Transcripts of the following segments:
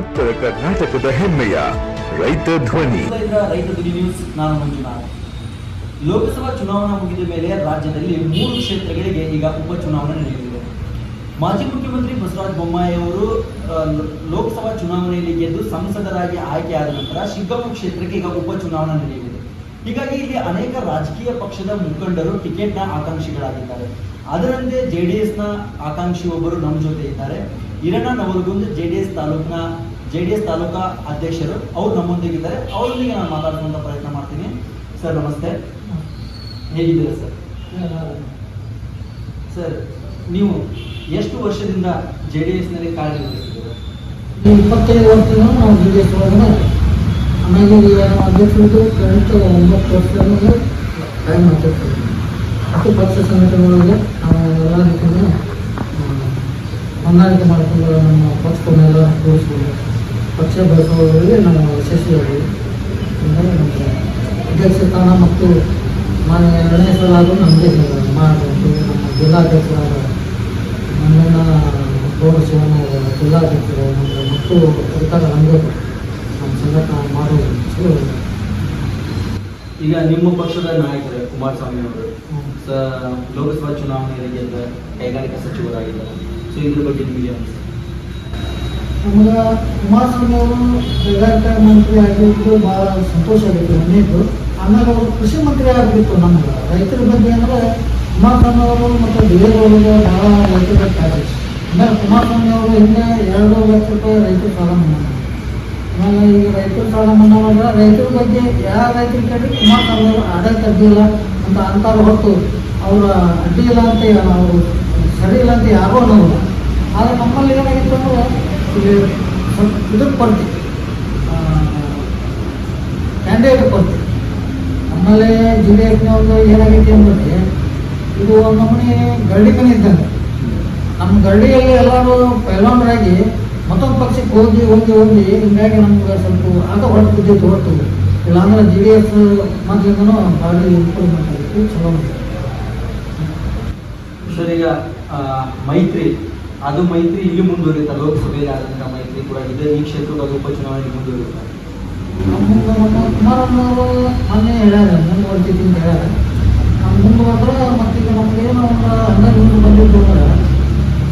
ಉತ್ತರ ಕರ್ನಾಟಕದ ಹೆಮ್ಮೆಯ ರೈತ ಧ್ವನಿ. ರೈತ ಧ್ವನಿ ನ್ಯೂಸ್ ನಾನು ಮಂಜುನಾಥ್. ಲೋಕಸಭಾ ಚುನಾವಣಾ ಮುಗಿದ ಮೇಲೆ ರಾಜ್ಯದಲ್ಲಿ ಮೂರು ಕ್ಷೇತ್ರಗಳಿಗೆ ಈಗ ಉಪಚುನಾವಣೆ ನಡೆಯಲಿದೆ. ಮಾಜಿ ಮುಖ್ಯಮಂತ್ರಿ ಬಸವರಾಜ ಬೊಮ್ಮಾಯಿ ಅವರು ಲೋಕಸಭಾ ಚುನಾವಣೆಯಲ್ಲಿ ಗೆದ್ದು ಸಂಸದರಾಗಿ ಆಯ್ಕೆಯಾದ ನಂತರ ಶಿಗ್ಗಾಂವ ಕ್ಷೇತ್ರಕ್ಕೆ ಈಗ ಉಪಚುನಾವಣೆ ನಡೆಯಲಿದೆ. ಹೀಗಾಗಿ ಇಲ್ಲಿ ಅನೇಕ ರಾಜಕೀಯ ಪಕ್ಷದ ಮುಖಂಡರು ಟಿಕೆಟ್ನ ಆಕಾಂಕ್ಷಿಗಳಾಗಿದ್ದಾರೆ. ಅದರಂತೆ ಜೆ ಡಿ ಎಸ್ನ ಆಕಾಂಕ್ಷಿ ಒಬ್ಬರು ನಮ್ಮ ಜೊತೆ ಇದ್ದಾರೆ. Eranna Navaragund J D S ತಾಲೂಕಿನ ಜೆ ಡಿ ಎಸ್ ತಾಲೂಕಾ ಅಧ್ಯಕ್ಷರು, ಅವ್ರು ನಮ್ಮೊಂದಿಗಿದ್ದಾರೆ. ಅವರೊಂದಿಗೆ ನಾನು ಮಾತಾಡುವಂತ ಪ್ರಯತ್ನ ಮಾಡ್ತೀನಿ. ಸರ್, ನಮಸ್ತೆ. ಹೇಗಿದ್ದೀರಾ ಸರ್? ಸರ್, ನೀವು ಎಷ್ಟು ವರ್ಷದಿಂದ ಜೆ ಡಿ ಎಸ್ನಲ್ಲಿ ಕಾರ್ಯನಿರ್ವಹಿಸಿದ್ದೀರಾ ಇಪ್ಪತ್ತೈದು ವರ್ಷದಿಂದ ನಾವು ಜೆ ಡಿ ಎಸ್ ಒಳಗಡೆ ಆಮೇಲೆ ಅಧ್ಯಕ್ಷರು ಕರೆಂಟ್ ಒಂಬತ್ತು ವರ್ಷದಿಂದ ಟೈಮ್ ಮಾಡ್ತಿರ್ತೀವಿ ಮತ್ತು ಪಕ್ಷ ಸಂಘಟನೆಗಳಿಗೆ ನಾವು ಎಲ್ಲ ರೀತಿಯಿಂದ ಹೊಂದಾಣಿಕೆ ಮಾಡಿಕೊಂಡು ನಮ್ಮ ಪಕ್ಷವನ್ನೆಲ್ಲ ತೋರಿಸ್ಬೋದು ಪಕ್ಷ ಬೆಳೆಸೋದ್ರಲ್ಲಿ ನಾವು ಯಶಸ್ವಿಯಾಗಿ. ಅಧ್ಯಕ್ಷ ಸ್ಥಾನ ಮತ್ತು ಮಾನ್ಯ ಎರಡನೇ ಸಲ ನಮಗೆ ಮಾಡಬೇಕು. ನಮ್ಮ ಜಿಲ್ಲಾಧ್ಯಕ್ಷರಾದ ನನ್ನ ಗೌರವ ಶಿವಣ್ಣ ಜಿಲ್ಲಾಧ್ಯಕ್ಷರು ಮತ್ತು ಸರ್ಕಾರ ನಮಗೆ ನಮ್ಮ ಸಂಘಟನೆ ಮಾಡುವುದು ಈಗ ನಿಮ್ಮ ಪಕ್ಷದ ನಾಯಕರು ಕುಮಾರಸ್ವಾಮಿ ಅವರು. ಲೋಕಸಭಾ ಚುನಾವಣೆಯಲ್ಲಿ ಕೈಗಾರಿಕಾ ಸಚಿವರಾಗಿದ್ದಾರೆ. ಸೊ ಇದ್ರ ಬಗ್ಗೆ ನಿಮಗೆ ನಮಗೆ ಕುಮಾರಸ್ವಾಮಿ ಅವರು ಕೈಗಾರಿಕಾ ಮಂತ್ರಿ ಆಗಿದ್ದು ಬಹಳ ಸಂತೋಷ ಆಗಿತ್ತು ನನ್ನದು ಆಮೇಲೆ ಅವರು ಕೃಷಿ ಮಂತ್ರಿ ಆಗಿತ್ತು ನಮ್ಗೆ ರೈತರ ಬಗ್ಗೆ ಅಂದ್ರೆ ಕುಮಾರಸ್ವಾಮಿ ಅವರು ಮತ್ತು ದೇವೇಗೌಡರಿಗೆ ಬಹಳ ರೈತರ ಕಾರ್ಯ. ಆಮೇಲೆ ಕುಮಾರಸ್ವಾಮಿ ಅವರು ಹಿಂದೆ ಎರಡು ಲಕ್ಷ ರೂಪಾಯಿ ರೈತರ ಸಾಲ ಮನ್ನಾ. ಆಮೇಲೆ ಈಗ ರೈತರ ಸಾಲ ಮನ್ನಾ ಮಾಡಿದ್ರೆ ರೈತರ ಬಗ್ಗೆ ಯಾವ ರೈತರ ಕೇಳಿ ಕುಮಾರಸ್ವಾಮಿ ಅವರು ಆಡಳಿತ ಅಡ್ಡಿಲ್ಲ ಅಂತ ಅಂತಾರೆ ಹೊರತು ಅವರ ಅಡ್ಡಿ ಇಲ್ಲ ಅಂತ ಅವರು ಸರಿ ಇಲ್ಲ ಅಂತ ಯಾರೋ ಅನ್ನೋದು ಆದರೆ ನಮ್ಮಲ್ಲಿ ಏನಾಗಿತ್ತು ಅಂದ್ರೆ, ಇಲ್ಲಿ ಸ್ವಲ್ಪ ಇದಕ್ಕೆ ಕೊಡ್ತೀವಿ ಕ್ಯಾಂಡಿಡೇಟ್ ಕೊಡ್ತೀವಿ ನಮ್ಮಲ್ಲಿ ಜಿ ಒಂದು ಏನಾಗೈತಿ ಅಂದ್ರೆ, ಇದು ಒಂದು ನಮೂನಿ ಗರಡಿ ಮನೆ ಇದ್ದಂಗೆ. ನಮ್ಮ ಗರಡಿಯಲ್ಲಿ ಎಲ್ಲರೂ ಪೈಲವಾನರಾಗಿ ಮತ್ತೊಂದು ಪಕ್ಷಕ್ಕೆ ಹೋಗಿ ಹೋಗಿ ಹೋಗಿ, ಹಿಂಗಾಗಿ ನಮ್ಗೆ ಸ್ವಲ್ಪ ಆಗ ಹೊರಟು ಬಿದ್ದಿತ್ತು ಹೊರತು. ಇಲ್ಲಾಂದ್ರೆ ಜಿ ಡಿ ಎಸ್ ಮಾತ್ರ ಭಾರಿ ಇಂಪ್ರೂವ್ಮೆಂಟ್ ಆಗಿತ್ತು ಚಲೋ. ಸರ್ ಮೈತ್ರಿ, ಅದು ಮೈತ್ರಿ ಇಲ್ಲಿ ಮುಂದುವರಿಯುತ್ತೆ, ಲೋಕಸಭೆಯಲ್ಲಿ ಆದಂತಹ ಮೈತ್ರಿ ಕೂಡ ಇದೆ, ಈ ಕ್ಷೇತ್ರದ ಉಪಚುನಾವಣೆ ಮುಂದುವರಿಯುತ್ತೆ. ಕುಮಾರಣ್ಣವರು ಮೊನ್ನೆ ಹೇಳ್ಯಾರ ಮುಂದುವರ್ತೀವಿ ಅಂತ ಹೇಳ್ಯಾರ. ಮುಂದೆ ಒಂದು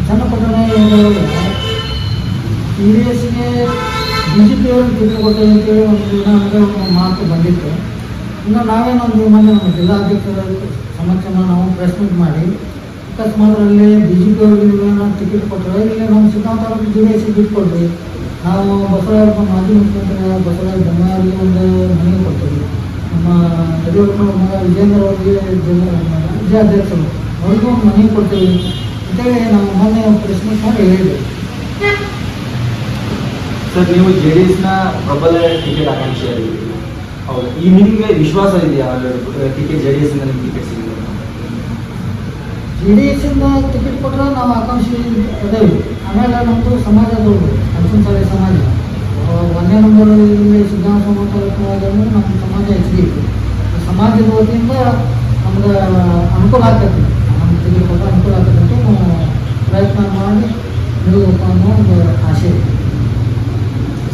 ಸಣ್ಣ ಪಟ್ಟಣ ಎಸ್ಗೆ ಅಂತೇಳಿ ಒಂದು ದಿನ ಒಂದು ಮಾತು ಬಂದಿತ್ತು. ಇನ್ನು ನಾವೇನೊಂದು ಮೊನ್ನೆ ನಮ್ಮ ಜಿಲ್ಲಾಧ್ಯಕ್ಷರ ಸಮಕ್ಷಮ ನಾವು ಪ್ರೆಸ್ ಮಾಡಿ ಅಕಸ್ಮಾತ್ ಅಲ್ಲಿ ಬಿ ಜೆ ಪಿಯವ್ರಿಗೆ ನಾವು ಟಿಕೆಟ್ ಕೊಟ್ಟರೆ. ಇಲ್ಲಿ ನಮ್ಮ ಸಿದ್ಧಾಂತ ಜಿ ಡಿ ಎಸ್ ಟಿಕೆಟ್ ಕೊಡ್ರಿ ನಾವು ಬಸವರಾಜ ಮಾಜಿ ಮುಖ್ಯಮಂತ್ರಿ ಬಸವರಾಜ ಬೊಮ್ಮಾಯಿಗೆ ಒಂದು ಮನೆ ಕೊಡ್ತೀವಿ ನಮ್ಮ ಯಡಿಯೂರಪ್ಪ ಮಗ ವಿಜೇಂದ್ರ ಅವರಿಗೆ ವಿಜಯಾಧ್ಯಕ್ಷರು ಅವ್ರಿಗೂ ಒಂದು ಮನೆ ಕೊಡ್ತೀವಿ ಅಂತೇಳಿ ನಾವು ಮೊನ್ನೆ ಮೀಟ್ ಮಾಡಿ ಹೇಳಿದ್ವಿ. ಸರ್, ನೀವು ಜೆ ಡಿ ಎಸ್ನ ಪ್ರಬಲ ಟಿಕೆಟ್ ಆಕಾಂಕ್ಷಿಯಾಗಿದ್ದೀರಿ. ಹೌದು. ಈ ನಿಮಗೆ ವಿಶ್ವಾಸ ಇದೆಯಾ? ಟಿಕೆಟ್ ಜೆ ಡಿ ಎಸ್ ನಿಮ್ಗೆ ಟಿಕೆಟ್ ಸಿಗಿದೆ ಜಿ ಡಿ ಎಸ್ಸಿಂದ ಟಿಕೆಟ್ ಕೊಟ್ಟರೆ ನಾವು ಆಕಾಂಕ್ಷಿ ಅದೇವಿ ಆಮೇಲೆ ನಮ್ಮದು ಸಮಾಜದವರು ಅನ್ಸಂಸಾರಿ ಸಮಾಜ. ಒಂದೇ ಒಂದನೇ ನಂಬರ್ ಇಲ್ಲಿ ಸಿದ್ಧಾಂತ ಸಮಾಜ ನಮ್ಮ ಸಮಾಜ ಹೆಚ್ಚಿಗೆ ಸಮಾಜದ ವತಿಯಿಂದ ನಮ್ಗೆ ಅನುಕೂಲ ಆಗ್ತೈತಿ ನಮ್ಮ ಟಿಕೆಟ್ ಕೊಟ್ಟರೆ ಅನುಕೂಲ ಆಗ್ತದೆ ಅಂತ ನಾವು ಪ್ರಯತ್ನ ಮಾಡಿ ನಿಲ್ಲಬೇಕು ಅನ್ನೋ ಒಂದು ಆಸೆ ಇದೆ.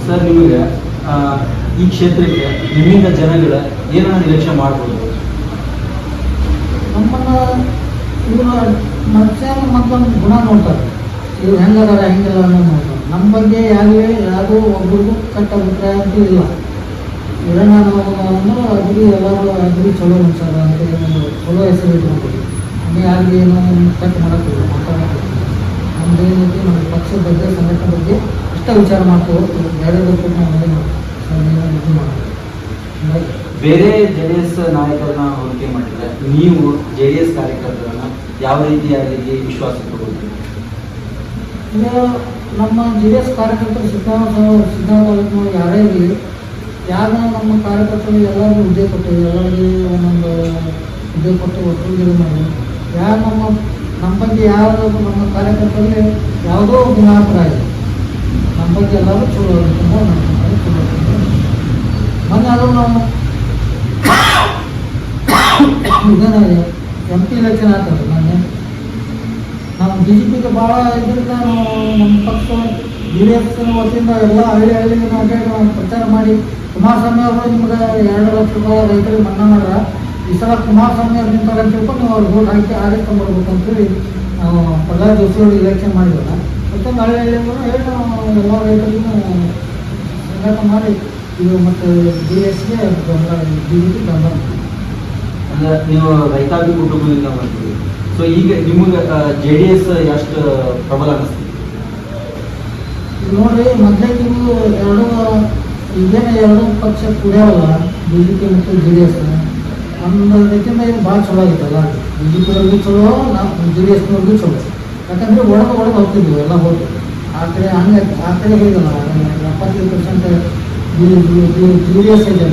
ಸರ್ ನಿಮಗೆ ಈ ಕ್ಷೇತ್ರಕ್ಕೆ ನಿಮ್ಮಿಂದ ಜನಗಳ ಏನನ್ನ ನಿರೀಕ್ಷೆ ಮಾಡ್ಬೋದು? ನಮ್ಮನ್ನ ಇವರು ಮನುಷ್ಯನ ಮತ್ತೊಂದು ಗುಣ ನೋಡ್ತಾರೆ. ಇವ್ರು ಹೆಂಗದಾರ, ಹೆಂಗಿಲ್ಲ ಅನ್ನೋದು ನೋಡ್ತಾರೆ. ನಮ್ಮ ಬಗ್ಗೆ ಯಾರೇ ಯಾರೂ ಒಬ್ರಿಗೂ ಕೆಟ್ಟ ಅಭಿಪ್ರಾಯ ಅಂತೂ ಇಲ್ಲ ಇರೋಣ ಅಂದ್ರೆ ಅಗ್ರಿ ಎಲ್ಲರೂ ಅಗ್ರಿ ಚಲೋ ಮನುಷ್ಯರ ಅಂತ ಚಲೋ ಹೆಸರು ಇಟ್ಕೊಂಡು ಹಂಗೆ ಯಾರಿಗೆ ಏನೋ ಕೆಟ್ಟ ಮಾಡೋಕ್ಕಿಲ್ಲ, ಮಾತಾಡೋಕ್ಕಿಲ್ಲ. ನಮ್ದು ಏನೈತಿ ನಮ್ಮ ಪಕ್ಷದ ಬಗ್ಗೆ, ಸಂಘಟನೆ ಬಗ್ಗೆ ಅಷ್ಟೇ ವಿಚಾರ ಹೊರತು ಬೇರೆ ಬಗ್ಗೆ ನಾವು ಇದು ಮಾಡೋದು ಬೇರೆ ಜೆ ಡಿ ಎಸ್ ನಾಯಕರನ್ನ ನೀವು ಜೆ ಡಿ ಎಸ್ ಕಾರ್ಯಕರ್ತರನ್ನ ಯಾವ ರೀತಿಯಾಗಿ ವಿಶ್ವಾಸ ತಗೊಳ್ತೀರಿ ನಮ್ಮ ಡಿ ಎಸ್ ಕಾರ್ಯಕರ್ತರು ಸಿದ್ಧಾಂತ ಸಿದ್ಧಾಂತ ಯಾರೇ ಇರಲಿ ಯಾರು ನಮ್ಮ ಕಾರ್ಯಕರ್ತರು ಎಲ್ಲರಿಗೂ ಹುದ್ದೆ ಕೊಟ್ಟು, ಎಲ್ಲರಿಗೆ ಒಂದೊಂದು ಹುದ್ದೆ ಕೊಟ್ಟು ಒಟ್ಟು ಮಾಡಿ, ಯಾರು ನಮ್ಮ ನಮ್ಮ ಬಗ್ಗೆ ಯಾರು ನಮ್ಮ ಕಾರ್ಯಕರ್ತರಿಗೆ ಯಾವುದೋ ಗುಣಾಭಿಪ್ರಾಯ ಇದೆ ನಮ್ಮ ಬಗ್ಗೆ ಎಲ್ಲರೂ ಚಲೋ ಮೊನ್ನೆ ನಾವು ಇದನ್ನ ಎಂ ಪಿ ಎಲೆಕ್ಷನ್ ಆಗ್ತದೆ. ಮೊನ್ನೆ ನಾವು ಬಿ ಜೆ ಪಿಗೆ ಭಾಳ ಇದರಿಂದ ನಾವು ನಮ್ಮ ಪಕ್ಷ ಡಿ ಎಸ್ ವತಿಯಿಂದ ಎಲ್ಲ ಹಳ್ಳಿ ಹಳ್ಳಿಗೆ ನಾವು ಪ್ರಚಾರ ಮಾಡಿ ಕುಮಾರಸ್ವಾಮಿ ಅವರು ನಿಮ್ಗೆ ಎರಡು ಲಕ್ಷ ರೂಪಾಯಿ ರೈತರಿಗೆ ಮನ್ನಾ ಮಾಡ್ರ ಈ ಸಲ ಕುಮಾರಸ್ವಾಮಿ ಅವ್ರು ನಿಂತಾರೆ ಅಂತ ತಿಳ್ಕೊಂಡು ನಾವು ಅವ್ರಿಗೆ ವೋಟ್ ಹಾಕಿ ಮಾಡ್ಬೇಕು ಅಂತೇಳಿ ನಾವು ಪ್ರಹ್ಲಾದ್ ಜೋಶಿ ಅವರು ಮಾಡಿದ್ವಲ್ಲ. ಮತ್ತೊಂದು ಹಳ್ಳಿ ಹಳ್ಳಿಗೂ ಹೇಳಿ ನಾವು ಎಲ್ಲ ರೈತರಿಗೂ ಸಂಘಟ ಮಾಡಿ ಇದು ಮತ್ತು ಜಿ ಎಸ್ಗೆ ಬೆಂಬಲ ಬಿ ಜೆ ಪಿ ಬೆಂಬಲ. ನೀವು ರೈತಾಪಿ ಕುಟುಂಬದಿಂದ ಬರ್ತೀವಿ ಸೊ ಈಗ ನಿಮಗೆ ಜೆ ಡಿ ಎಸ್ ಎಷ್ಟು ಪ್ರಬಲ ಅನಿಸ್ತೀವಿ ನೋಡ್ರಿ, ಮೊದಲೇ ನೀವು ಎರಡು, ಈಗೇನು ಎರಡು ಪಕ್ಷ ಕುಡಿಯವಲ್ಲ ಬಿ ಜೆ ಪಿ ಮತ್ತು ಜೆ ಡಿ ಎಸ್ ನಮ್ಮ ರೀತಿಯಿಂದ ಏನು ಭಾಳ ಚಲೋ ಆಗಿತ್ತಲ್ಲ. ಬಿ ಜೆ ಪಿಯವ್ರಿಗೂ ಚಲೋ, ನಾವು ಜೆ ಡಿ ಎಸ್ನವ್ರಿಗೂ ಚಲೋ. ಯಾಕಂದ್ರೆ ಒಳಗೆ ಒಳಗೆ ಹೋಗ್ತಿದ್ವಿ, ಎಲ್ಲ ಹೋಗಿ. ಆ ಕಡೆ ಹಂಗೆ, ಆ ಕಡೆ ಹೇಳಿದಲ್ಲ, ಎಪ್ಪತ್ತೈದು ಪರ್ಸೆಂಟ್ ಜಿ ಡಿ ಎಸ್ ಇದೆ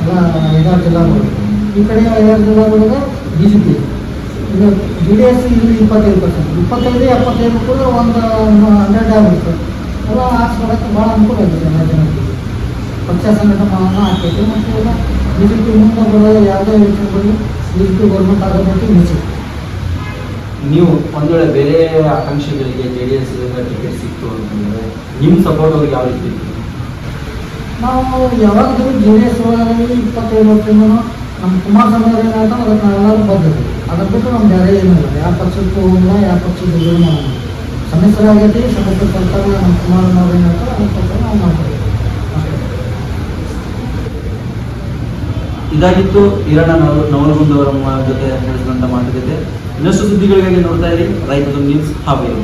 ಎಲ್ಲ ಐದಾರು ಜಿಲ್ಲಾಗಳು ಈ ಕಡೆ ಐದಾರು ಜಿಲ್ಲಾಗಳಿಗೆ ಬಿ ಜೆ ಪಿ ಈಗ ಜೆ ಡಿ ಎಸ್ ಇಲ್ಲಿ ಇಪ್ಪತ್ತೈದು ಪರ್ಸೆಂಟ್ ಇಪ್ಪತ್ತೈದು ಎಪ್ಪತ್ತೈದು ಕೂಡ ಒಂದು ಹಂಡ್ರೆಡ್ ಆಗುತ್ತೆ. ಅಲ್ಲ ಹಾಕ್ಸ್ಕೊಳಕ್ಕೆ ಭಾಳ ಅನುಕೂಲ ಆಗಿದೆ ಎಲ್ಲ ಜನಕ್ಕೆ. ಪಕ್ಷ ಸಂಘಟನೆ ಆಗ್ತೈತೆ ಮತ್ತು ಈಗ ಬಿ ಜೆ ಪಿ ಮುಂದೆ ಬರೋ ಯಾವುದೇ ಯೋಚನೆ ಬರಲಿ ಬಿ ಜೆ ಪಿ ಗೌರ್ಮೆಂಟ್ ಆಗೋದಕ್ಕೆ ಮುಂಚೆ ನೀವು ಒಂದು ವೇಳೆ ಬೇರೆ ಆಕಾಂಕ್ಷಿಗಳಿಗೆ ಜೆ ಡಿ ಎಸ್ ಟಿಕೆಟ್ ಸಿಕ್ತು ಅಂತಂದರೆ ನಿಮ್ಮ ಸಪೋರ್ಟ್ ಅವ್ರಿಗೆ ಯಾವ ರೀತಿ? ನಾವು ಯಾವಾಗಲೂ ಜೆ ಡಿ ಎಸ್ ಒಳಗಾಗಿ ಇಪ್ಪತ್ತೈದು ವರ್ಷದಿಂದ ನಮ್ಮ ಕುಮಾರಸ್ವಾಮಿ ಅವ್ರು ಏನಾಯ್ತು ಅದಕ್ಕೆ ಎಲ್ಲರೂ ಬದ್ಧತೆ ಅದ್ರ ಬಿಟ್ಟು ನಮ್ಮ ಬೇರೆ ಏನಿಲ್ಲ ಯಾವ ಪಕ್ಷಕ್ಕೂ ಹೋಗಿಲ್ಲ ಯಾವ ಪಕ್ಷದ ಬಗ್ಗೆ ಮಾಡೋಣ ಸಮಸ್ಯೆ ಆಗೈತಿ ಸಮಸ್ಯೆ ಸರ್ಕಾರ ನಮ್ಮ ಕುಮಾರಣ್ಣ ಅವ್ರು ಏನಾಯ್ತು ಅದ್ರ ಪ್ರಕಾರ ನಾವು ಮಾಡ್ತೀವಿ. ಇದಾಗಿತ್ತು ಈರಣ್ಣ ನವ ನವಲಗುಂದವರ ಜೊತೆ ನಡೆಸಿದಂಥ ಮಾತುಕತೆ. ಇನ್ನಷ್ಟು ಸುದ್ದಿಗಳಿಗಾಗಿ ನೋಡ್ತಾ ಇರಿ. ರೈತ ನ್ಯೂಸ್ ಹಾವೇರಿ